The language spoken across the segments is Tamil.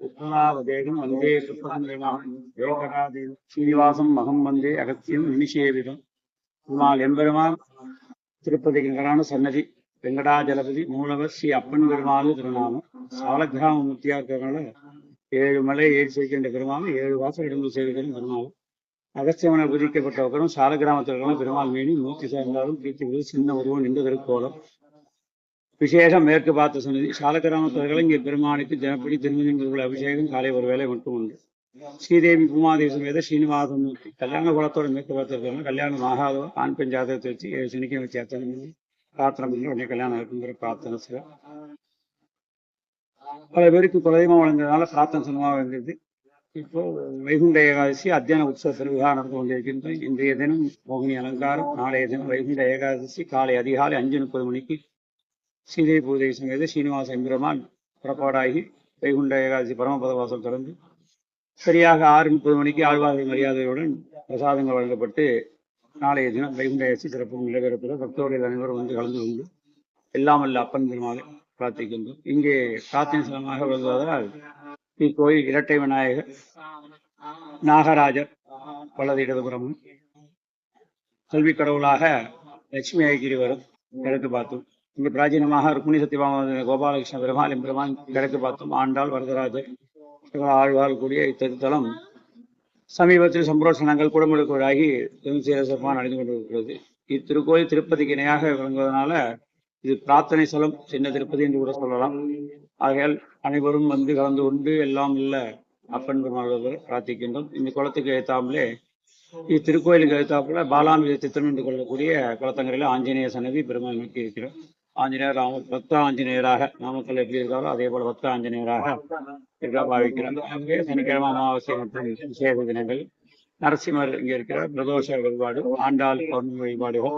உத்மலாவதேகம் வந்தே சுப்பசுந்தரமாம் வேங்கடாதி மகம் வந்தே அகத்தியம் நிமிஷேவிதம் பெருமாள் எம்பெருமான் திருப்பதி கங்கரான சன்னதி வெங்கடாஜலபதி மூலவர் ஸ்ரீ அப்பன் பெருமாள் திருநாமம். சாலக்கிராம முத்தியா இருக்கிறனால ஏழு மலை ஏறி சேர்க்கின்ற பெருமாள் ஏழு வாசல் இடங்கள் சேர்க்கிற பெருமாள். அகஸ்தியமனை புதிக்கப்பட்டவர்களும் சால கிராமத்தில் பெருமாள் மீனி மூர்த்தி சேர்ந்தாலும் கீர்த்தி சின்ன உருவம் நின்ற திருக்கோலம். விசேஷம் மேற்கு பார்த்த சன்னதி. சால இங்கே பெருமானுக்கு தினப்படி திருமணங்கள் அபிஷேகம் காலை ஒரு வேலை மட்டும் உண்டு. ஸ்ரீதேவி பூமாதேவி சமேத ஸ்ரீனிவாசமூர்த்தி கல்யாண குலத்தோட மேற்கு பார்த்துருக்காங்க கல்யாணம் ஆகாதோ ஆண் பெண் ஜாதகத்தை வச்சு சனிக்கிழமை சனிக்கு பண்ணி பிரார்த்தனை பண்ணி உடனே கல்யாணம் இருக்குங்கிற பிரார்த்தனை சில. பல பேருக்கு குலதெய்வம் வழங்குறதுனால பிரார்த்தனை சின்னமாக இருந்தது இப்போ வைகுண்ட ஏகாதசி அத்தியான உற்சவ திருவிழா நடந்து கொண்டிருக்கின்ற இன்றைய தினம் மோகினி அலங்காரம் நாளைய தினம் வைகுண்ட ஏகாதசி காலை அதிகாலை அஞ்சு முப்பது மணிக்கு சீதை பூஜை சமேத சீனிவாச எம்பெருமான் புறப்பாடாகி வைகுண்ட ஏகாதசி பரமபத வாசல் திறந்து சரியாக ஆறு முப்பது மணிக்கு ஆழ்வார்கள் மரியாதையுடன் பிரசாதங்கள் வழங்கப்பட்டு நாளைய தினம் வைகுண்ட ஏசி சிறப்பு நிறைவேறப்பட பக்தர்கள் அனைவரும் வந்து கலந்து கொண்டு எல்லாம் அல்ல அப்பன் பெருமாளை பிரார்த்திக்கின்றோம். இங்கே பிரார்த்தனை ஸ்தலமாக விளங்குவதால் இக்கோயில் இரட்டை விநாயகர் நாகராஜர் வலது இடதுபுறமும் கல்வி கடவுளாக லட்சுமி ஐகிரிவரும் கிழக்கு பார்த்தோம். இங்கு பிராச்சீனமாக ருக்மிணி சத்தியபாம கோபாலகிருஷ்ண பெருமாள் எம்பெருமான் கிழக்கு பார்த்தோம் ஆண்டாள் வரதராஜர் இவர்கள் ஆழ்வார் கூடிய இத்திருத்தலம் சமீபத்தில் சம்பரோஷணங்கள் குடமுழுக்குழாகி சிறப்பாக நடந்து கொண்டிருக்கிறது. இத்திருக்கோயில் திருப்பதிக்கு இணையாக விளங்குவதனால இது பிரார்த்தனை ஸ்தலம் சின்ன திருப்பதி என்று கூட சொல்லலாம். ஆகையால் அனைவரும் வந்து கலந்து கொண்டு எல்லாம் இல்ல அப்பன் பெருமாள் பிரார்த்திக்கின்றோம். இந்த குளத்துக்கு ஏற்றாமலே இத்திருக்கோயிலுக்கு எழுத்தாப்புல பாலாமிக சித்திரம் என்று கொள்ளக்கூடிய குளத்தங்கரையில் ஆஞ்சநேய சன்னதி பெருமாள் நோக்கி இருக்கிறோம். ஆஞ்சநேயர் ராம பக்த ஆஞ்சநேயராக நாமக்கல் எப்படி இருக்காரோ அதே போல பக்த ஆஞ்சநேயராக இருக்கா பாவிக்கிறார். அங்கே சனிக்கிழமை அமாவாசை மற்றும் விசேஷ தினங்கள். நரசிம்மர் இங்கே இருக்கிற பிரதோஷ வழிபாடு ஆண்டாள் பௌர்ணமி வழிபாடுகள்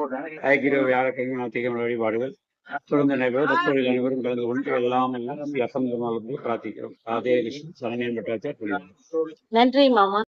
ஐக்கிய வியாழக்கிழமை நாத்திகம வழிபாடுகள். தொடர்ந்து நடைபெறும் பக்தர்கள் அனைவரும் கலந்து கொண்டு எல்லாம் எல்லாம் அசம் பிரார்த்திக்கிறோம். அதே விஷயம் சரணேன் பட்டாச்சார் நன்றி மாமா.